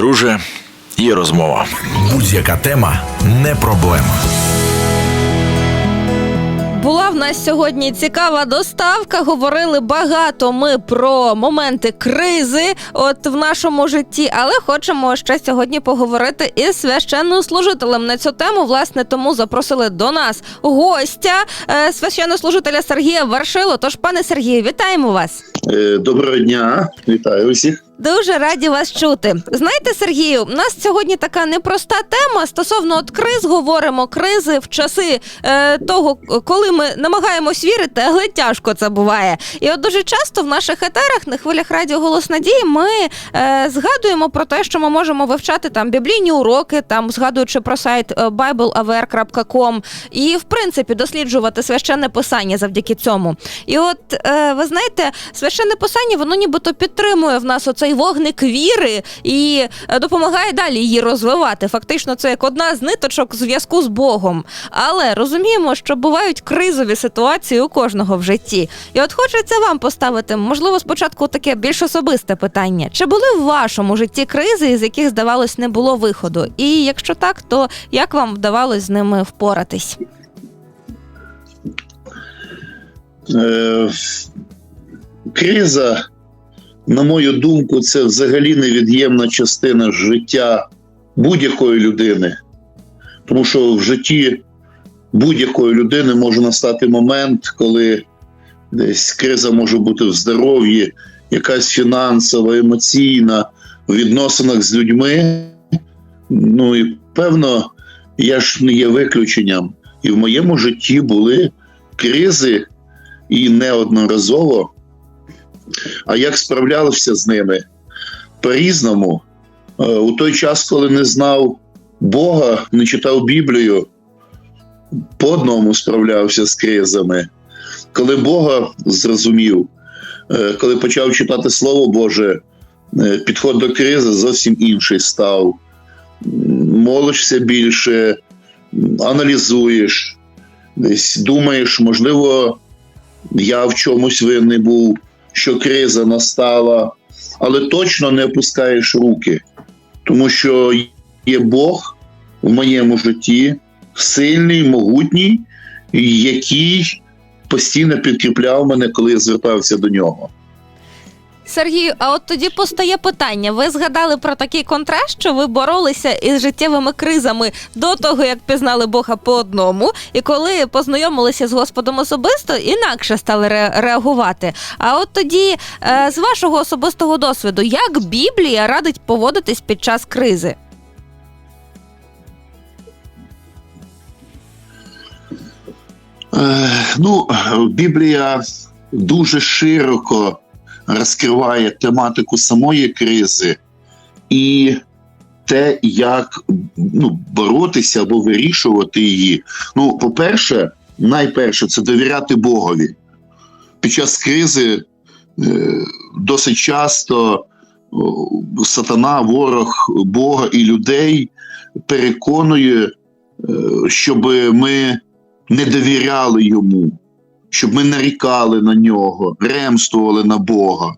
Друже, є розмова. Будь-яка тема не проблема. Була в нас сьогодні цікава доставка. Говорили багато ми про моменти кризи, от в нашому житті, але хочемо ще сьогодні поговорити із священнослужителем на цю тему. Власне, тому запросили до нас гостя е, священнослужителя Сергія Варшило. Тож, пане Сергію, вітаємо вас. Е, Доброго дня, вітаю усіх. Дуже раді вас чути. Знаєте, Сергію, у нас сьогодні така непроста тема стосовно от криз. Говоримо кризи в часи е, того, коли ми намагаємось вірити, але тяжко це буває. І от дуже часто в наших етерах на хвилях радіо Голос Надії ми е, згадуємо про те, що ми можемо вивчати там біблійні уроки, там згадуючи про сайт е, bibleaware.com і в принципі досліджувати священне писання завдяки цьому. І от е, ви знаєте, священне писання воно нібито підтримує в нас оцей вогник віри і е, допомагає далі її розвивати. Фактично, це як одна з ниточок зв'язку з Богом. Але розуміємо, що бувають кризові ситуації у кожного в житті. І от хочеться вам поставити, можливо, спочатку таке більш особисте питання: чи були в вашому житті кризи, з яких здавалось не було виходу? І якщо так, то як вам вдавалось з ними впоратись? Е, криза, на мою думку, це взагалі невід'ємна частина життя будь-якої людини. Тому що в житті будь-якої людини може настати момент, коли десь криза може бути в здоров'ї, якась фінансова, емоційна, в відносинах з людьми. Ну і певно, я ж не є виключенням. І в моєму житті були кризи і неодноразово. А як справлявся з ними? По-різному. Е, У той час, коли не знав Бога, не читав Біблію, по одному справлявся з кризами. Коли Бога зрозумів, е, коли почав читати Слово Боже, е, підход до кризи зовсім інший став. Молишся більше, аналізуєш, десь думаєш, можливо, я в чомусь винний був, що криза настала, але точно не опускаєш руки, тому що є Бог в моєму житті, сильний, могутній, який постійно підкріпляв мене, коли я звертався до нього. Сергію, а от тоді постає питання: ви згадали про такий контраст, що ви боролися із життєвими кризами до того, як пізнали Бога по одному, і коли познайомилися з Господом особисто, інакше стали ре- реагувати. А от тоді, е, з вашого особистого досвіду, як Біблія радить поводитись під час кризи? Е, Ну, Біблія дуже широко розкриває тематику самої кризи і те, як ну, боротися або вирішувати її. Ну, по-перше, найперше, це довіряти Богові. Під час кризи е, досить часто сатана, ворог Бога і людей переконує, е, щоб ми не довіряли йому, щоб ми нарікали на нього, ремствували на Бога.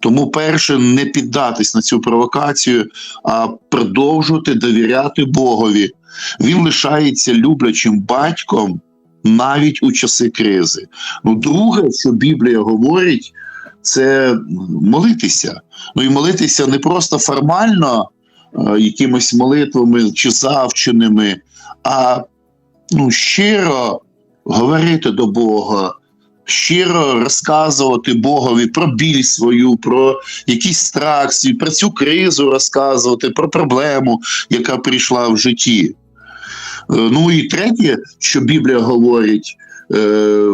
Тому, перше, не піддатись на цю провокацію, а продовжувати довіряти Богові. Він лишається люблячим батьком навіть у часи кризи. Ну, друге, що Біблія говорить, це молитися. Ну і молитися не просто формально, е, якимись молитвами чи завченими, а ну, щиро говорити до Бога, щиро розказувати Богові про біль свою, про якийсь страх свій, про цю кризу розказувати, про проблему, яка прийшла в житті. Е, Ну і третє, що Біблія говорить, е,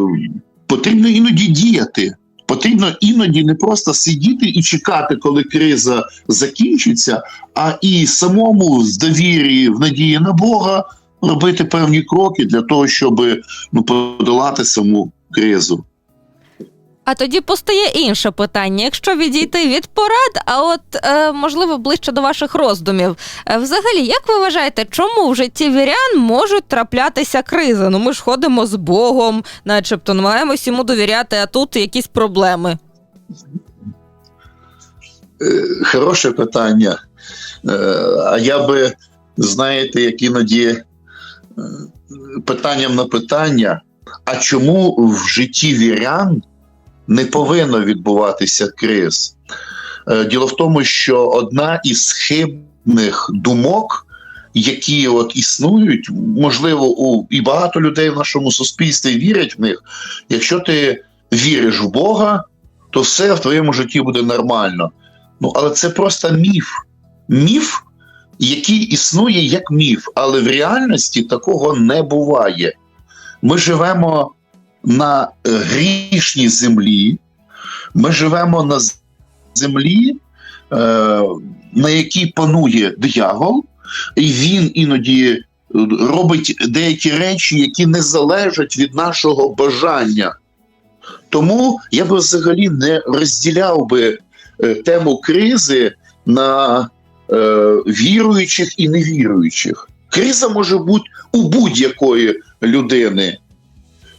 потрібно іноді діяти. Потрібно іноді не просто сидіти і чекати, коли криза закінчиться, а і самому з довір'ї в надії на Бога робити певні кроки для того, щоб ну, подолати саму кризу. А тоді постає інше питання: якщо відійти від порад, а от е, можливо ближче до ваших роздумів. Е, взагалі, як ви вважаєте, чому в житті вірян можуть траплятися кризи? Ну ми ж ходимо з Богом, начебто намагаємось йому довіряти, а тут якісь проблеми. Е, Хороше питання. Е, А я би, знаєте, як іноді питанням на питання: а чому в житті вірян не повинно відбуватися криз? Е, Діло в тому, що одна із хибних думок, які от існують, можливо, у і багато людей в нашому суспільстві вірять в них. Якщо ти віриш в Бога, то все в твоєму житті буде нормально. Ну, але це просто міф. Міф, який існує як міф, але в реальності такого не буває. Ми живемо на е, грішній землі, ми живемо на землі, е, на якій панує диявол, і він іноді е, робить деякі речі, які не залежать від нашого бажання. Тому я би взагалі не розділяв би тему кризи на віруючих і невіруючих. Криза може бути у будь-якої людини.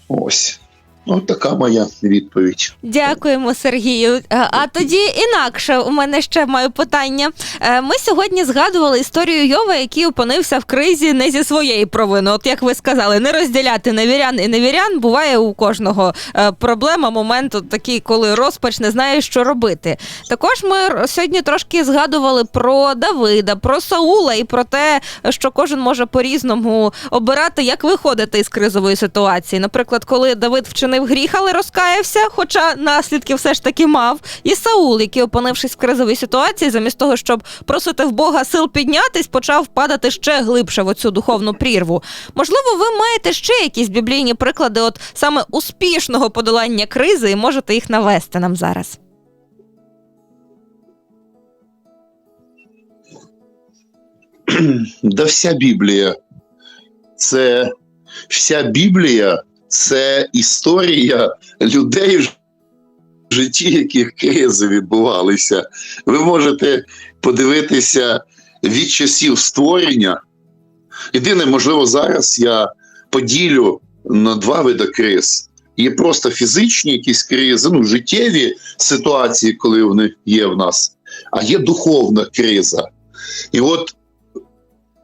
Ось. Ну, така моя відповідь. Дякуємо, Сергію. Е, А тоді інакше у мене ще маю питання. Е, Ми сьогодні згадували історію Йова, який опинився в кризі не зі своєї провини. От як ви сказали, не розділяти невірян і невірян буває у кожного е, проблема, момент такий, коли розпач не знає, що робити. Також ми сьогодні трошки згадували про Давида, про Саула і про те, що кожен може по-різному обирати, як виходити із кризової ситуації. Наприклад, коли Давид вчинив гріх, але розкаявся, хоча наслідки все ж таки мав. І Саул, який, опинившись в кризовій ситуації, замість того, щоб просити в Бога сил піднятись, почав падати ще глибше в оцю духовну прірву. Можливо, ви маєте ще якісь біблійні приклади, от саме успішного подолання кризи, і можете їх навести нам зараз. Да вся Біблія. Це вся Біблія це історія людей в житті, яких кризи відбувалися. Ви можете подивитися від часів створення. Єдине, можливо, зараз я поділю на два види криз. Є просто фізичні якісь кризи, ну, життєві ситуації, коли вони є в нас, а є духовна криза. І от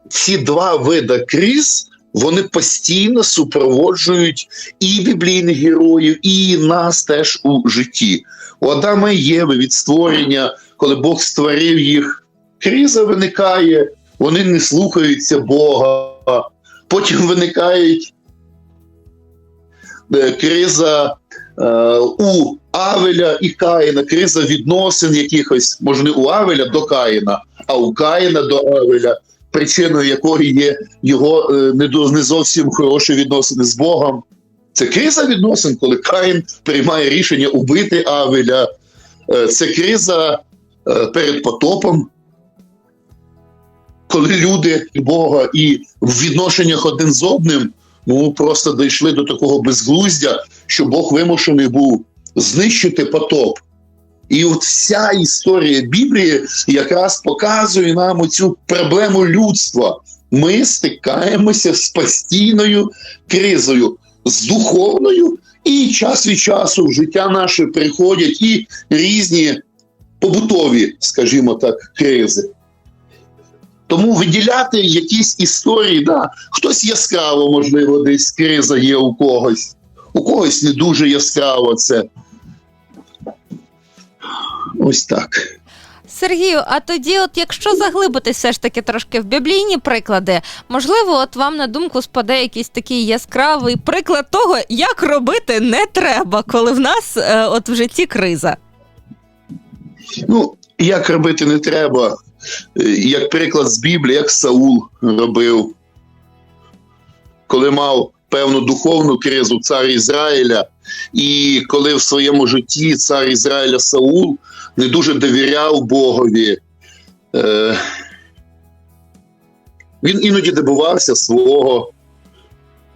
ці два види криз вони постійно супроводжують і біблійних героїв, і нас теж у житті. У Адама і Єви від створення, коли Бог створив їх, криза виникає, вони не слухаються Бога. Потім виникають е, криза е, у Авеля і Каїна, криза відносин якихось, може, не у Авеля до Каїна, а у Каїна до Авеля причиною якої є його е, не, зовсім хороші відносини з Богом. Це криза відносин, коли Каїн приймає рішення убити Авеля. Е, Це криза е, перед потопом, коли люди Бога і в відношеннях один з одним ну, просто дійшли до такого безглуздя, що Бог вимушений був знищити потоп. І от вся історія Біблії якраз показує нам оцю проблему людства. Ми стикаємося з постійною кризою, з духовною, і час від часу в життя наше приходять і різні побутові, скажімо так, кризи. Тому виділяти якісь історії, да, хтось яскраво, можливо, десь криза є у когось, у когось не дуже яскраво це. Ось так. Сергію, а тоді, от якщо заглибитись все ж таки трошки в біблійні приклади, можливо, от вам на думку спаде якийсь такий яскравий приклад того, як робити не треба, коли в нас е, от в житті криза. Ну, як робити не треба. Е, Як приклад з Біблії, як Саул робив, коли мав певну духовну кризу цар Ізраїля, і коли в своєму житті цар Ізраїля Саул не дуже довіряв Богові, е, він іноді добивався свого.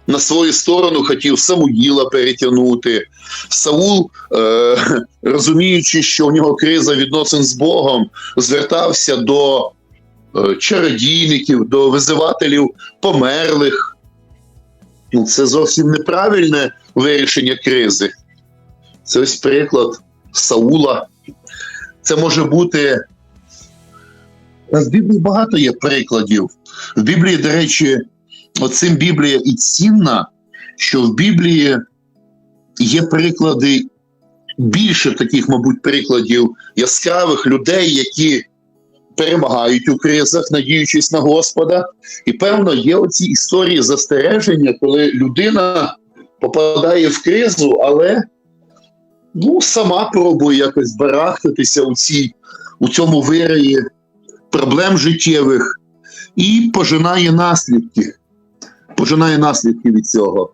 На свою сторону хотів Самуїла перетягнути. Саул, е, розуміючи, що у нього криза відносин з Богом, звертався до е, чародійників, до визивателів померлих. Це зовсім неправильне вирішення кризи. Це ось приклад Саула. Це може бути В Біблії багато є прикладів. В Біблії, до речі, оцим Біблія і цінна, що в Біблії є приклади більше таких, мабуть, прикладів яскравих людей, які перемагають у кризах, надіючись на Господа. І певно, є оці історії застереження, коли людина попадає в кризу, але ну, сама пробує якось барахтатися у, цій, у цьому вираї проблем життєвих і пожинає наслідки. Пожинає наслідки від цього.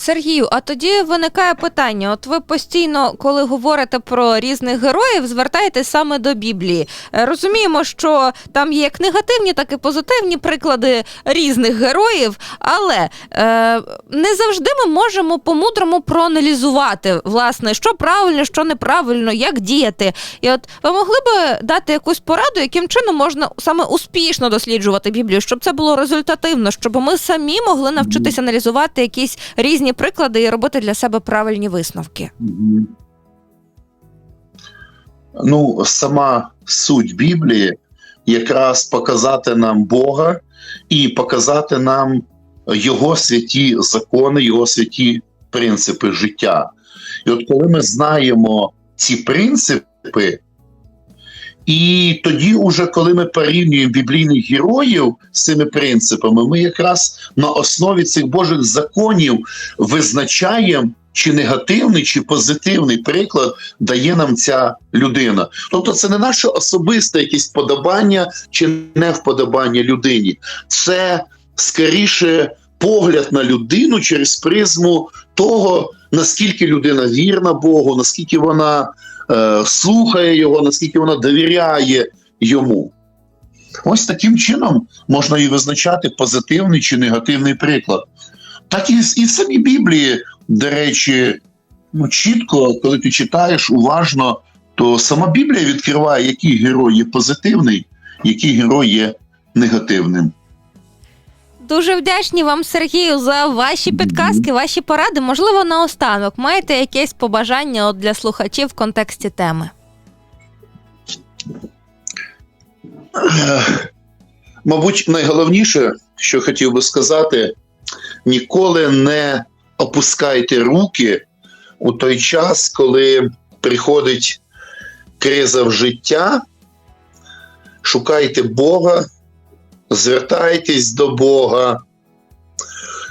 Сергію, а тоді виникає питання: от ви постійно, коли говорите про різних героїв, звертаєтесь саме до Біблії. Е, Розуміємо, що там є як негативні, так і позитивні приклади різних героїв, але е, не завжди ми можемо по-мудрому проаналізувати, власне, що правильно, що неправильно, як діяти. І от ви могли би дати якусь пораду, яким чином можна саме успішно досліджувати Біблію, щоб це було результативно, щоб ми самі могли навчитися аналізувати якісь різні приклади і робити для себе правильні висновки. Ну, сама суть Біблії якраз показати нам Бога і показати нам Його святі закони, Його святі принципи життя. І от коли ми знаємо ці принципи, і тоді, уже коли ми порівнюємо біблійних героїв з цими принципами, ми якраз на основі цих Божих законів визначаємо, чи негативний, чи позитивний приклад дає нам ця людина. Тобто, це не наше особисте якесь вподобання чи не вподобання людині, це скоріше погляд на людину через призму того, наскільки людина вірна Богу, наскільки вона е, слухає його, наскільки вона довіряє йому. Ось таким чином можна і визначати позитивний чи негативний приклад. Так і, і в самій Біблії, до речі, ну, чітко, коли ти читаєш уважно, то сама Біблія відкриває, який герой є позитивний, який герой є негативним. Дуже вдячні вам, Сергію, за ваші підказки, ваші поради. Можливо, наостанок маєте якесь побажання от для слухачів в контексті теми. Мабуть, найголовніше, що хотів би сказати, ніколи не опускайте руки у той час, коли приходить криза в життя. Шукайте Бога, звертайтесь до Бога.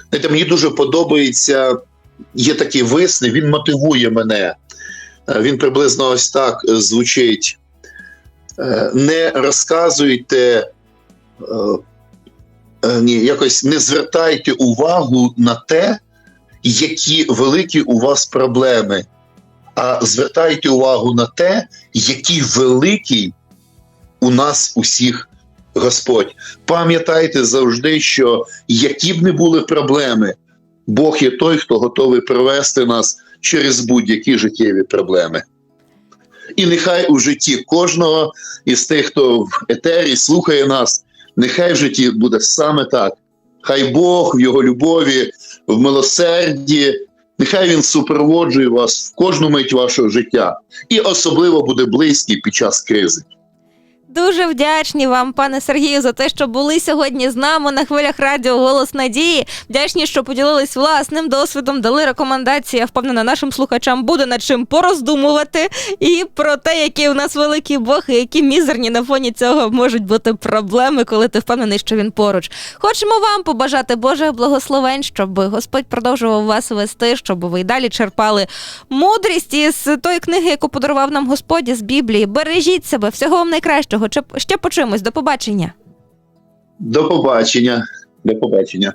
Знаєте, мені дуже подобається, є такий висни, він мотивує мене. Е, Він приблизно ось так е, звучить. Е, не розказуйте, ні, якось не звертайте увагу на те, які великі у вас проблеми, а звертайте увагу на те, який великий у нас усіх Господь. Пам'ятайте завжди, що які б не були проблеми, Бог є той, хто готовий провести нас через будь-які життєві проблеми. І нехай у житті кожного із тих, хто в етері слухає нас, нехай в житті буде саме так. Хай Бог в його любові, в милосерді, нехай він супроводжує вас в кожну мить вашого життя і особливо буде близький під час кризи. Дуже вдячні вам, пане Сергію, за те, що були сьогодні з нами на хвилях радіо Голос Надії. Вдячні, що поділились власним досвідом, дали рекомендації. Я впевнена, нашим слухачам буде над чим пороздумувати і про те, який у нас великий Бог, і які мізерні на фоні цього можуть бути проблеми, коли ти впевнений, що він поруч. Хочемо вам побажати Божих благословень, щоб Господь продовжував вас вести, щоб ви й далі черпали мудрість із тої книги, яку подарував нам Господь з Біблії. Бережіть себе, всього вам найкращого. Чи- Ще почуємось. До побачення. До побачення. До побачення.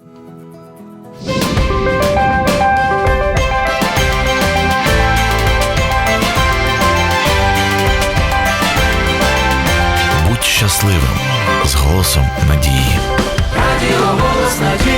Будь щасливим з голосом надії. Радіо голос надії.